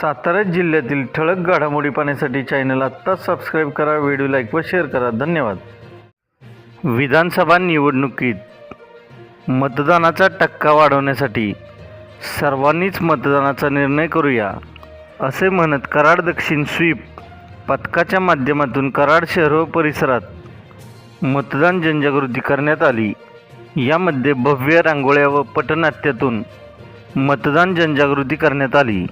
सातारा जिल्ह्यातील ठळक घडामोडी पाहण्यासाठी चॅनल आत्ताच सबस्क्राईब करा व्हिडिओ लाईक व शेअर करा. धन्यवाद. विधानसभा निवडणुकीत मतदानाचा टक्का वाढवण्यासाठी सर्वांनीच मतदानाचा निर्णय करूया असे म्हणत कराड दक्षिण स्वीप पथकाच्या माध्यमातून कराड शहर व परिसरात मतदान जनजागृती करण्यात आली. यामध्ये भव्य रांगोळ्या व पटनाट्यातून मतदान जनजागृती करण्यात आली.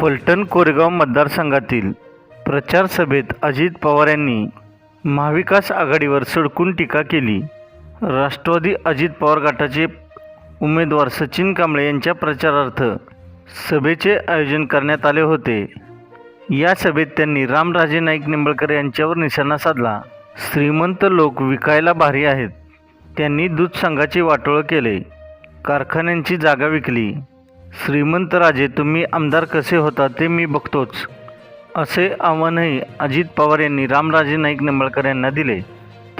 फलटण कोरेगाव मतदारसंघातील प्रचार सभेत अजित पवार यांनी महाविकास आघाडीवर सडकून टीका केली. राष्ट्रवादी अजित पवार गटाचे उमेदवार सचिन कांबळे यांच्या प्रचारार्थ सभेचे आयोजन करण्यात आले होते. या सभेत त्यांनी रामराजे नाईक निंबळकर यांच्यावर निशाणा साधला. श्रीमंत लोक विकायला भारी आहेत. त्यांनी दूध संघाचे वाटोळं केले. कारखान्यांची जागा विकली. श्रीमंत राजे तुम्ही आमदार कसे होता ते मी बघतोच असे आव्हानही अजित पवार यांनी रामराजे नाईक निंबाळकर यांना दिले.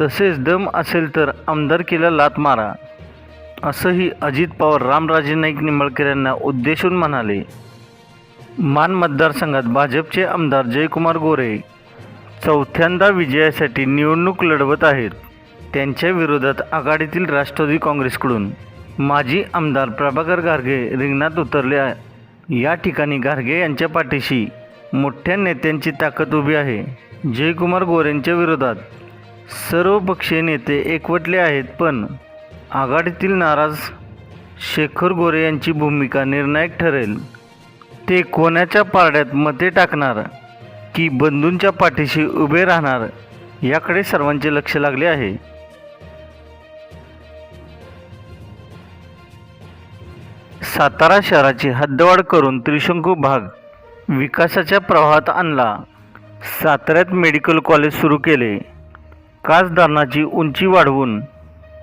तसेच दम असेल तर आमदारकीला लात मारा असंही अजित पवार रामराजे नाईक निंबाळकर यांना उद्देशून म्हणाले. मान मतदारसंघात भाजपचे आमदार जयकुमार गोरे चौथ्यांदा विजयासाठी निवडणूक लढवत आहेत त्यांच्या विरोधात आघाडीतील राष्ट्रवादी काँग्रेसकडून. माजी आमदार प्रभाकर गारगे रिंगणात उतरले आहे. या ठिकाणी गारगे यांच्या पाठीशी मोठ्या नेत्यांची ताकद उभी आहे. जयकुमार गोरेंच्या विरोधात सर्व पक्षीय नेते एकवटले आहेत पण आघाडीतील नाराज शेखर गोरे यांची भूमिका निर्णायक ठरेल. ते कोणाच्या पारड्यात मते टाकणार की बंधूंच्या पाठीशी उभे राहणार याकडे सर्वांचे लक्ष लागले आहे. सातारा शहराची हद्दवाढ करून त्रिशंकू भाग विकासाच्या प्रवाहात आणला. साताऱ्यात मेडिकल कॉलेज सुरू केले. कास धरणाची उंची वाढवून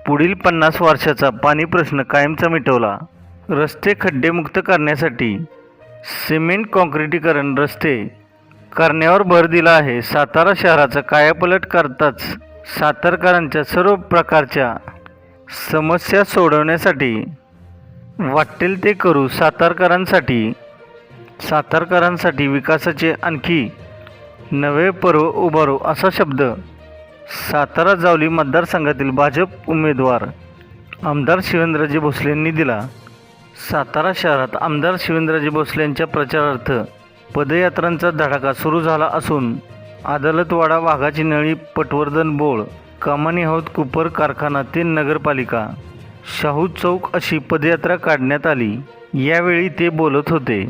पुढील पन्नास वर्षाचा पाणी प्रश्न कायमचा मिटवला. रस्ते खड्डेमुक्त करण्यासाठी सिमेंट काँक्रिटीकरण रस्ते करण्यावर भर दिला आहे. सातारा शहराचा कायापलट करताच सातारकरांच्या सर्व प्रकारच्या समस्या सोडवण्यासाठी वाटेल ते करू सातारकरांसाठी. सातारकरांसाठी विकासाचे आणखी नवे पर्व उभारू असा शब्द सातारा जावली मतदारसंघातील भाजप उमेदवार आमदार शिवेंद्रजी भोसले यांनी दिला. सातारा शहरात आमदार शिवेंद्रजी भोसले यांच्या प्रचारार्थ पदयात्रांचा धडाका सुरू झाला असून अदालतवाडा वाघाची नळी पटवर्धन बोळ कमानी हौद कुपर कारखाना ते नगरपालिका शाहू चौक अशी पदयात्रा काढण्यात आली. यावेळी ते बोलत होते.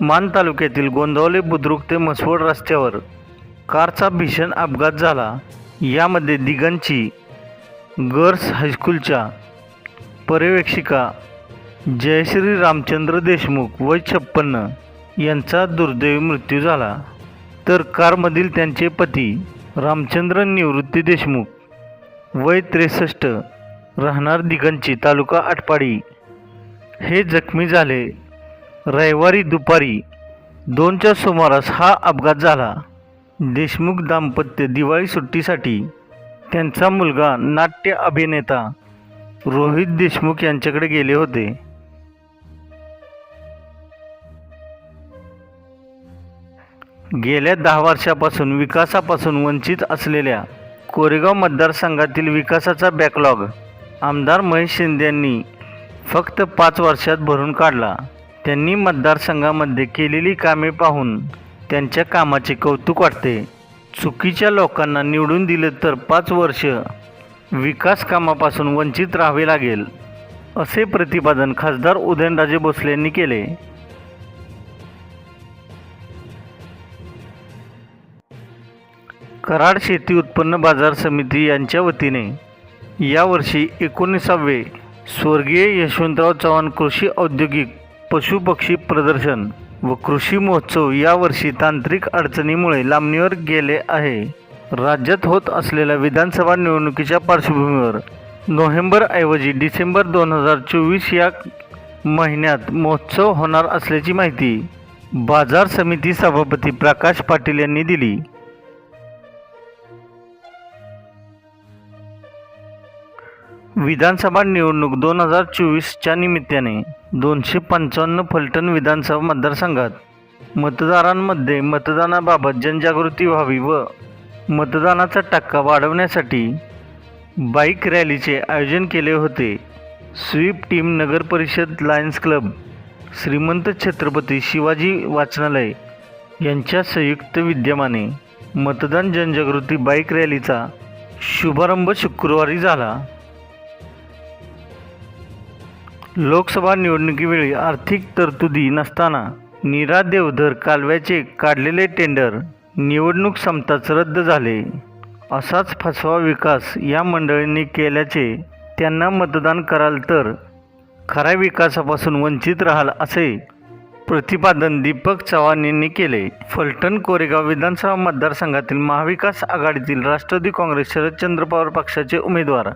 मान तालुक्यातील गोंदवले बुद्रुक ते म्हसवड रस्त्यावर कारचा भीषण अपघात झाला. यामध्ये दिगंची गर्ल्स हायस्कूलच्या पर्यवेक्षिका जयश्री रामचंद्र देशमुख वय छप्पन्न यांचा दुर्दैवी मृत्यू झाला. तर कारमधील त्यांचे पती रामचंद्र निवृत्ती देशमुख. वय त्रेसष्ट. राहणार दिगंची तालुका आटपाडी. हे जखमी झाले. रविवारी दुपारी दोनच्या सुमारास हा अपघात झाला. देशमुख दाम्पत्य दिवाळी सुट्टीसाठी त्यांचा मुलगा नाट्य अभिनेता रोहित देशमुख यांच्याकडे गेले होते. गेल्या दहा वर्षापासून विकासापासून वंचित असलेल्या कोरेगाव मतदारसंघातील विकासाचा बॅकलॉग आमदार महेश शिंदे यांनी फक्त पाच वर्षात भरून काढला. त्यांनी मतदारसंघामध्ये केलेली कामे पाहून त्यांच्या कामाचे कौतुक वाटते. चुकीच्या लोकांना निवडून दिले तर पाच वर्ष विकास कामापासून वंचित राहावे लागेल असे प्रतिपादन खासदार उदयनराजे भोसले यांनी केले. कराड शेती उत्पन्न बाजार समिती यांच्या वतीने यावर्षी एकोणीसावे स्वर्गीय यशवंतराव चव्हाण कृषी औद्योगिक पशुपक्षी प्रदर्शन व कृषी महोत्सव यावर्षी तांत्रिक अडचणीमुळे लांबणीवर गेले आहे. राज्यात होत असलेल्या विधानसभा निवडणुकीच्या पार्श्वभूमीवर नोव्हेंबरऐवजी डिसेंबर दोन हजार चोवीस या महिन्यात महोत्सव होणार असल्याची माहिती बाजार समिती सभापती प्रकाश पाटील यांनी दिली. विधानसभा निवडणूक दोन हजार चोवीसच्या निमित्ताने दोनशे पंचावन्न फलटण विधानसभा मतदारसंघात मतदारांमध्ये मतदानाबाबत जनजागृती व्हावी व मतदानाचा टक्का वाढवण्यासाठी बाईक रॅलीचे आयोजन केले होते. स्वीप टीम नगर परिषद लायन्स क्लब श्रीमंत छत्रपती शिवाजी वाचनालय यांच्या संयुक्त विद्यमाने मतदान जनजागृती बाईक रॅलीचा शुभारंभ शुक्रवारी झाला. लोकसभा निवडणुकीवेळी आर्थिक तरतुदी नसताना नीरा देवधर कालव्याचे काढलेले टेंडर निवडणूक संपताच रद्द झाले. असाच फसवा विकास या मंडळींनी केल्याचे त्यांना मतदान कराल तर खऱ्या विकासापासून वंचित राहाल असे प्रतिपादन दीपक चव्हाण यांनी केले. फलटण कोरेगाव विधानसभा मतदारसंघातील महाविकास आघाडीतील राष्ट्रवादी काँग्रेस शरदचंद्र पवार पक्षाचे उमेदवार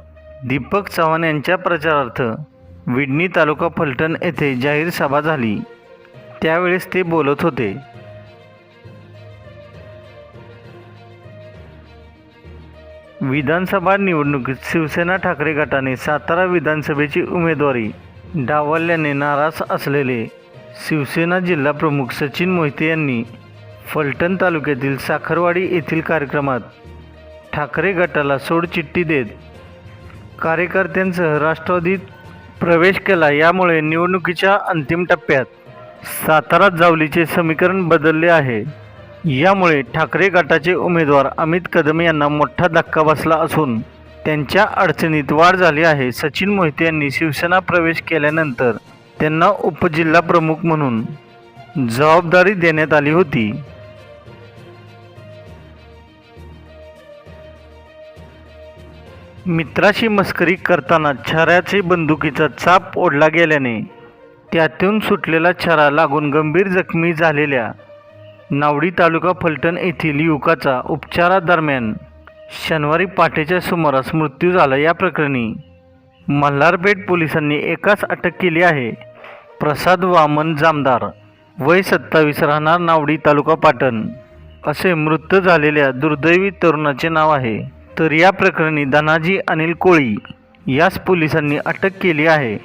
दीपक चव्हाण यांच्या प्रचारार्थ विडणी तालुका फलटण येथे जाहीर सभा झाली. त्यावेळेस ते बोलत होते. विधानसभा निवडणुकीत शिवसेना ठाकरे गटाने सातारा विधानसभेची उमेदवारी डावलल्याने नाराज असलेले शिवसेना जिल्हा प्रमुख सचिन मोहिते यांनी फलटण तालुक्यातील साखरवाडी येथील कार्यक्रमात ठाकरे गटाला सोडचिठ्ठी देत कार्यकर्त्यांसह राष्ट्रवादीत प्रवेश केला यामुळे निवडणुकीच्या अंतिम टप्प्यात सातारा जावलीचे समीकरण बदलले आहे. यामुळे ठाकरे गटाचे उमेदवार अमित कदम यांना मोठा धक्का बसला असून त्यांच्या अडचणीत वाढ झाली आहे. सचिन मोहिते यांनी शिवसेना प्रवेश केल्यानंतर त्यांना उपजिल्हा प्रमुख म्हणून जबाबदारी देण्यात आली होती. मित्राशी मस्करी करताना छऱ्याचे बंदुकीचा चाप ओढला गेल्याने त्यातून सुटलेला छरा लागून गंभीर जखमी झालेल्या नावडी तालुका फलटण येथील युवकाचा उपचारादरम्यान शनिवारी पहाटेच्या सुमारास मृत्यू झाला. या प्रकरणी मल्हारपेठ पोलिसांनी एकाच अटक केली आहे. प्रसाद वामन जामदार वय सत्तावीस राहणार नावडी तालुका पाटण असे मृत झालेल्या दुर्दैवी तरुणाचे नाव आहे. तर या प्रकरणी धनाजी अनिल कोळी यास पोलिसांनी अटक केली आहे.